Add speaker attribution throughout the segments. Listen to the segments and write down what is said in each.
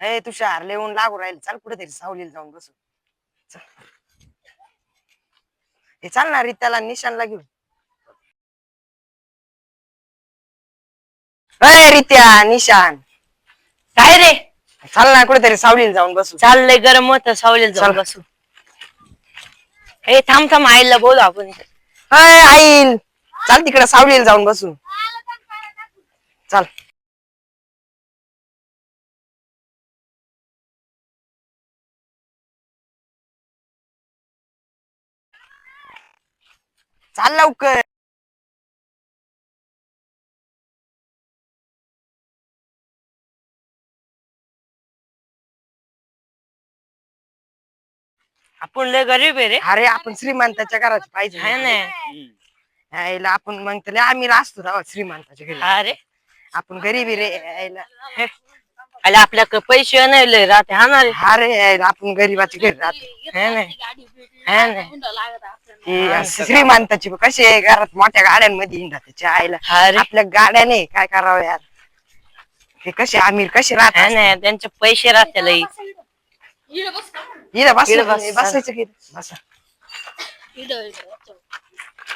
Speaker 1: हे तू शहर लिहून लागू राहील. चाल कुठेतरी सावलीला जाऊन बसू. चल. हे चालणार त्याला निशानला घेऊन. अय रित्या निशान
Speaker 2: काय रे?
Speaker 1: चाल ना कुठेतरी सावलीला जाऊन बसू.
Speaker 2: चाललंय गरम होत सावलीला जाऊन
Speaker 1: चल.
Speaker 2: बसू. ए थांब थांब आईला बोलू आपण
Speaker 1: अय आईल चाल तिकडे सावलीला जाऊन बसू. चल. चाल लवकर.
Speaker 2: आपण लय गरीब आहे रे.
Speaker 1: अरे आपण श्रीमंताच्या घरात पाहिजे
Speaker 2: है ना.
Speaker 1: यायला. आपण मग तर लय आम्ही असतो राव श्रीमंताच्या घरी.
Speaker 2: अरे.
Speaker 1: आपण गरीबी रे यायला.
Speaker 2: अरे आपल्याकडे पैसे नाही लय राहते. हा ना रे.
Speaker 1: अरे आपण गरीबाच्या घरी राहतो.
Speaker 2: है ना है ना
Speaker 1: ती असं श्रीमंताची कशी आहे घरात मोठ्या गाड्यांमध्ये हिंडा त्याच्या आईला.
Speaker 2: अरे.
Speaker 1: आपल्या गाड्या नाही काय करावं यार? हे कसे आमिर कसे
Speaker 2: है
Speaker 1: राहतात
Speaker 2: ना त्यांचे पैसे राहते लय
Speaker 1: इथं बस
Speaker 2: इथं बस.
Speaker 1: बसायचं की बसा.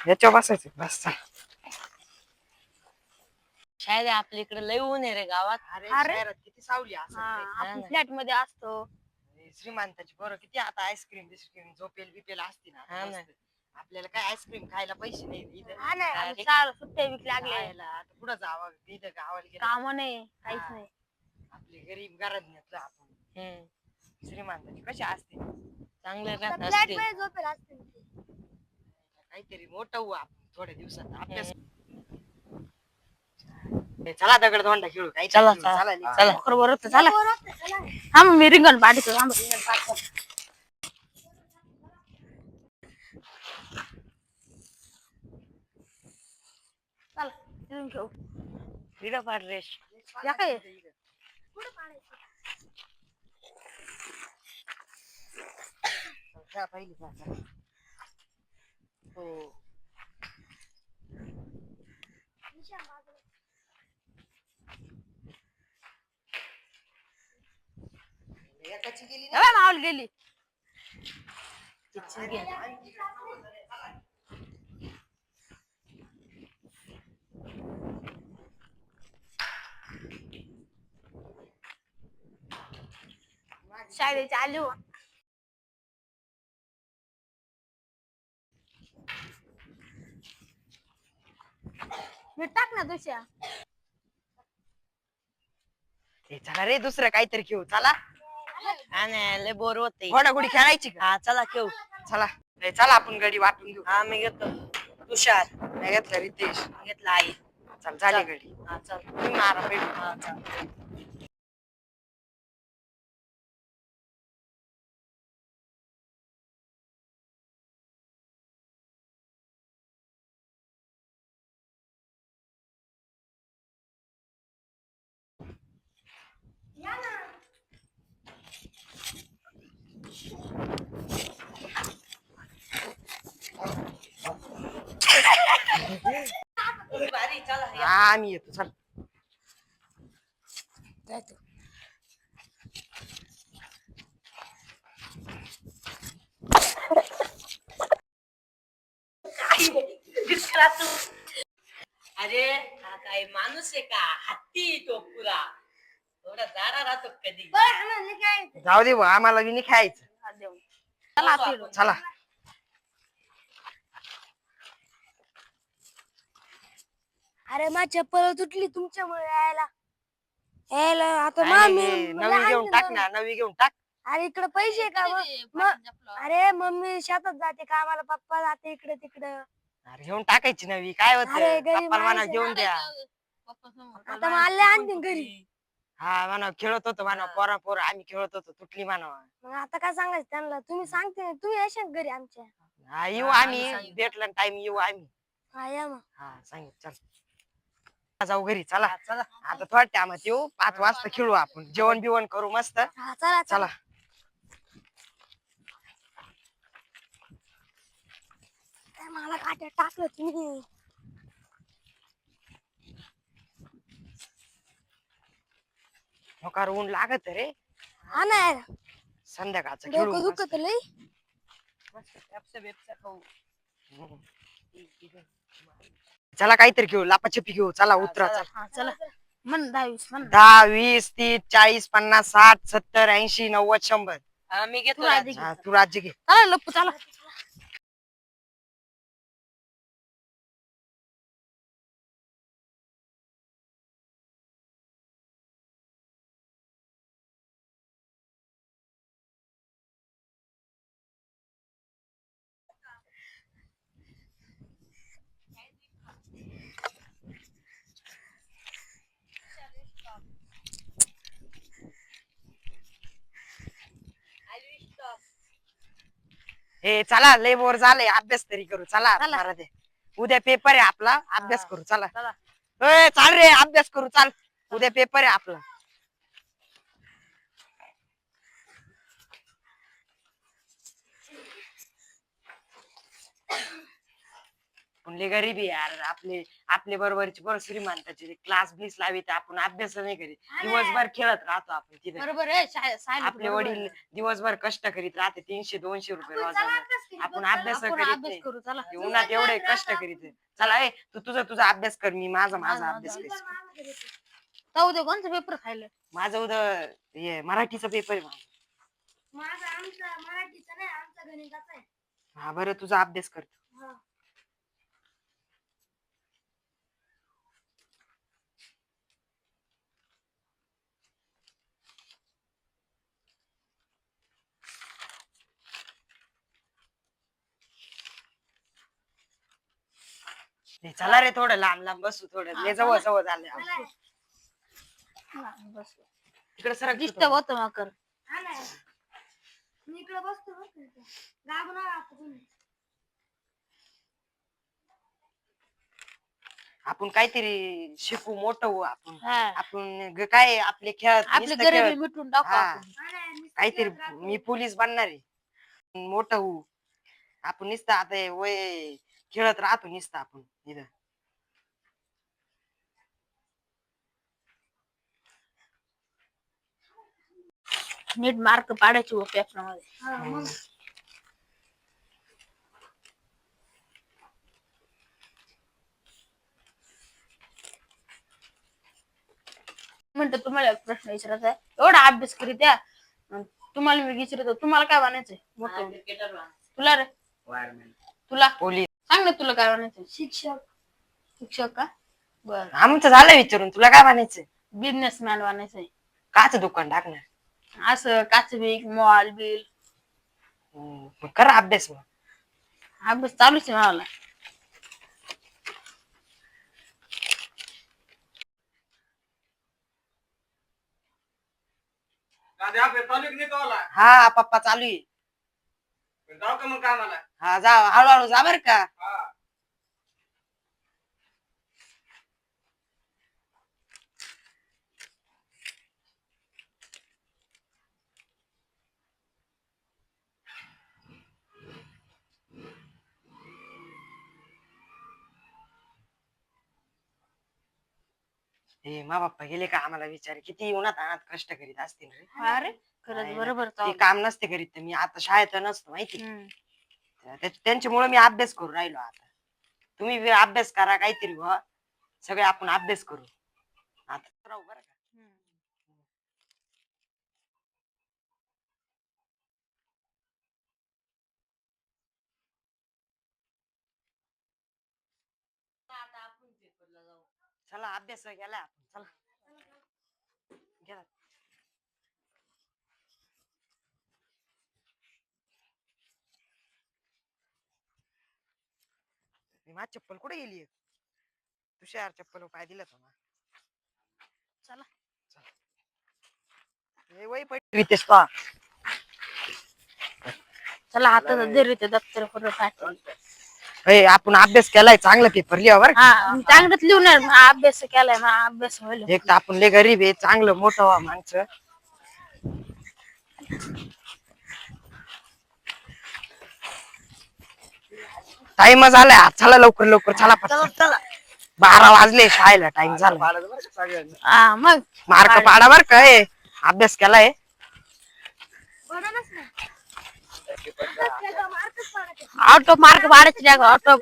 Speaker 1: याच्यावर बसायचं बस चल.
Speaker 2: शायद आपल्या इकडे लय ऊन आहे रे गावात
Speaker 1: अरे
Speaker 3: अरे.
Speaker 1: शहरात किती सावली असेल रे.
Speaker 3: आपण. फ्लॅटमध्ये असतो
Speaker 1: श्रीमंताची बरं किती आता आईस्क्रीम बिस्क्रीम झोपेल बिपेल असती ना
Speaker 2: हा ना.
Speaker 1: मस्त. आपल्याला काय आईस्क्रीम खायला पैसे नाही इथं
Speaker 3: हा नाही
Speaker 2: अरे.
Speaker 3: चार सुट्टे विक लागले
Speaker 1: खायला आता कुठं जावं इथं गावाला गेलं
Speaker 3: काम नाही काहीच. नाही
Speaker 1: आपले गरीब घरात नेतलं आपण
Speaker 2: हम्म.
Speaker 1: श्रीमंताची कशी असते
Speaker 2: चांगले राहत
Speaker 3: फ्लॅट
Speaker 2: असतील
Speaker 3: मध्ये झोपेल असते
Speaker 1: काहीतरी मोठं होऊ आपण थोड्या दिवसात अभ्यास ए, चला दगड धोंडा खेळू काही
Speaker 2: चला, चला. चला.
Speaker 3: बरोबर होतं चला हा मग मी रिंगण पाठवतो थांब. चला रिंगण घेऊ
Speaker 2: तिला पाड रेश
Speaker 3: या काय
Speaker 1: जा पहिली जा, जा. हो एकाची गेली ना?
Speaker 3: गेली. शाळेची आली हो. टाक ना दुसऱ्या.
Speaker 1: ए, चला रे दुसरं काहीतरी खेळू चला.
Speaker 2: ना लय बोर होते
Speaker 1: घोडाघोडी खेळायची का?
Speaker 2: हा चला खेळू.
Speaker 1: चला. ए, चला आपण गडी वाटून घेऊ.
Speaker 2: हा मी घेतो. तुषार.
Speaker 1: नाही घेतलं रितेश.
Speaker 2: घेतला आई.
Speaker 1: चल झाली. गडी.
Speaker 2: हा चल.
Speaker 1: तुम्ही मारा पहिले.
Speaker 2: हा चल.
Speaker 1: आम्ही येतो चल.
Speaker 2: अरे हा काय माणूस आहे का? हत्ती तो पुरा. थोडा जाडा राहतो कधी?
Speaker 1: जाऊ दे बुवा, आम्हाला बी नाही खेळायचं
Speaker 3: चला.
Speaker 2: आपण.
Speaker 1: चला.
Speaker 3: अरे माझी चप्पल तुटली तुमच्यामुळे यायला. यायला आता मामी मला
Speaker 1: नवी घेऊन
Speaker 3: आणलं
Speaker 1: टाक. ना. नवी घेऊन टाक.
Speaker 3: अरे इकडे पैसे का मग- मग- अरे मम्मी शेतात जाते कामाला पप्पा जाते इकडे तिकडं.
Speaker 1: अरे घेऊन टाकायची नवी. काय होत?
Speaker 3: अरे, गरीब माणूस आहे
Speaker 1: घेऊन. द्या.
Speaker 3: आता मला आणते घरी.
Speaker 1: हा म्हणा खेळत होतो
Speaker 2: हा.
Speaker 1: पोरा पोरा आम्ही खेळत होतो तुटली म्हणा
Speaker 3: मग आता काय सांगायचं त्यांना? तुम्ही सांगते तुम्ही येशाल घरी आमच्या.
Speaker 1: हा येऊ
Speaker 2: हा, आम्ही.
Speaker 1: भेटला टाइम येऊ आम्ही.
Speaker 3: हा या मग.
Speaker 1: हा सांगित चल. जाऊ घरी चला.
Speaker 2: चला.
Speaker 1: आता थोड्या टायमात येऊ. पाच वाजता खेळू आपण. जेवण बिवण करू मस्त.
Speaker 3: हा चला
Speaker 1: चला.
Speaker 3: चला. काय मला काट्या टाकलं तुम्ही?
Speaker 1: मोकार ऊन लागत रे.
Speaker 3: हा ना यार.
Speaker 1: संध्याकाळचं खेळू
Speaker 3: डोकं दुखत लय
Speaker 1: हम्म. चला काहीतरी घेऊ लापाछपी घेऊ चला उतरा
Speaker 2: चला.
Speaker 1: चला.
Speaker 3: हा चला. म्हण दहावीस म्हण.
Speaker 1: दहा वीस तीस चाळीस पन्नास साठ सत्तर ऐंशी नव्वद शंभर.
Speaker 2: हा, मी घेतो
Speaker 3: तू आधी
Speaker 2: राज.
Speaker 1: हा, तू राज्य घे.
Speaker 3: चला लप्पू चला.
Speaker 1: हे चला लय बोर झालंय. अभ्यास तरी करू. चला दे. उद्या पेपर आहे आपला. अभ्यास करू. चला.
Speaker 2: चला.
Speaker 1: ए, चाल रे अभ्यास करू. चाल. उद्या पेपर आहे आपला. आपण लय गरीबी यार आपले आपले बरोबरची बरोबर श्रीमंताचे क्लास बिस लावित आपण अभ्यास नाही करीत दिवसभर खेळत राहतो आपण तिथे
Speaker 3: बरोबर आहे
Speaker 1: आपले
Speaker 3: बरोबर
Speaker 1: वडील. दिवसभर कष्ट करीत राहते तीनशे दोनशे रुपये
Speaker 3: आपण
Speaker 1: रोजानं.
Speaker 3: अभ्यास करू,
Speaker 1: आपण
Speaker 3: चला.
Speaker 1: अभ्यास
Speaker 3: आपण
Speaker 1: करीत
Speaker 3: अभ्यास
Speaker 1: नाही.
Speaker 3: करू चला
Speaker 1: ते उन्हात एवढे कष्ट करीत आहे. चला ए तू तुझा तुझा अभ्यास कर मी माझा माझा
Speaker 3: माझा
Speaker 1: अभ्यास. कर
Speaker 3: जाऊ दे पेपर खायला
Speaker 1: माझं उद्या हे मराठीचा पेपर आहे माझा.
Speaker 3: माझा आमचा मराठीचा नाही आमचा गणिताचा आहे
Speaker 1: हा बरं तुझा अभ्यास कर
Speaker 3: हा.
Speaker 1: हे चला रे थोडं लांब लांब बसू थोडं लय जवळ
Speaker 3: चला.
Speaker 1: जवळ झाले तिकडे सरक
Speaker 3: डिस्टर्ब होतं मग कर मी इकडे बसतो बरं का इथं. गागू नका आता तुम्ही.
Speaker 1: आपण काहीतरी शिकू मोठं होऊ आपण
Speaker 3: हा.
Speaker 1: आपण ग- काय आपले खेळत
Speaker 3: आपली
Speaker 1: नुसतं
Speaker 3: गरिबी
Speaker 1: खेळत.
Speaker 3: मिटून टाकू
Speaker 1: हा.
Speaker 3: आपण
Speaker 1: काहीतरी मी पोलीस बनणार आहे मोठं होऊ आपण नुसतं आता हे वय खेळत राहतो नुसतं आपण इथं.
Speaker 3: नीट मार्क पाडायचे हो पेपरामध्ये. म्हणतो तुम्हाला एक प्रश्न विचारायचा आहे. एवढा अभ्यास करीत तुम्हाला मी विचारतो तुम्हाला काय बनायचंय मोठं.
Speaker 2: हा.
Speaker 3: तुला रे. तुला.
Speaker 1: पोलीस.
Speaker 3: सांग ना तुला काय बनायचंय शिक्षक. शिक्षक का? बर
Speaker 1: आमचं झालं विचारून. तुला काय म्हणायचं
Speaker 3: बिझनेसमॅन बनायचंय
Speaker 1: काच दुकान टाकणार.
Speaker 3: असं काचबीक मॉल बिल
Speaker 1: हम्म. मग करा अभ्यास मग.
Speaker 3: अभ्यास चालूच आहे मला
Speaker 1: हा पप्पा चालू आहे.
Speaker 4: जाऊ का मग कामाला?
Speaker 1: हा जा हळूहळू जा बर का.
Speaker 4: हा.
Speaker 1: हे मा बाप्पा गेले का आम्हाला विचार किती उन्हात आणत कष्ट करीत असतील रे.
Speaker 3: अरे खरंच बरोबर
Speaker 1: ते काम नसते करीत तर मी आता शाळेत नसतो माहिती
Speaker 3: हम्म.
Speaker 1: त्यांच्यामुळे मी अभ्यास करू राहिलो आता. तुम्ही बी अभ्यास करा काहीतरी व्हा सगळे आपण अभ्यास करू. आता राहू बरं का
Speaker 3: हम्म.
Speaker 2: आता आपण पेपरला जाऊ
Speaker 1: चला अभ्यास केला आपण चला. गेला मी माझी चप्पल कुठे गेली? तुषार चप्पल पाय दिला तो ना
Speaker 3: चला.
Speaker 1: वही पडली रितेश पहा.
Speaker 3: चला आता दे ते दप्तर पूर्ण पाठी
Speaker 1: ए, आपण अभ्यास केलाय चांगला पेपर लिहा बरं का?
Speaker 3: हा चांगलंच लिहून अभ्यास केलाय मग अभ्यास होईल
Speaker 1: एक तर आपण लय गरीब आहे चांगलं मोठं व्हा माणसं. टाइम झालाय चला लवकर लवकर. चला पटकन. बारा वाजले शाळेला टाइम झाला.
Speaker 3: हा मग.
Speaker 1: मार्क पाडा बर का ए. अभ्यास केलाय.
Speaker 3: ఆటో మార్క్ పాడచ్చు లేక ఆటో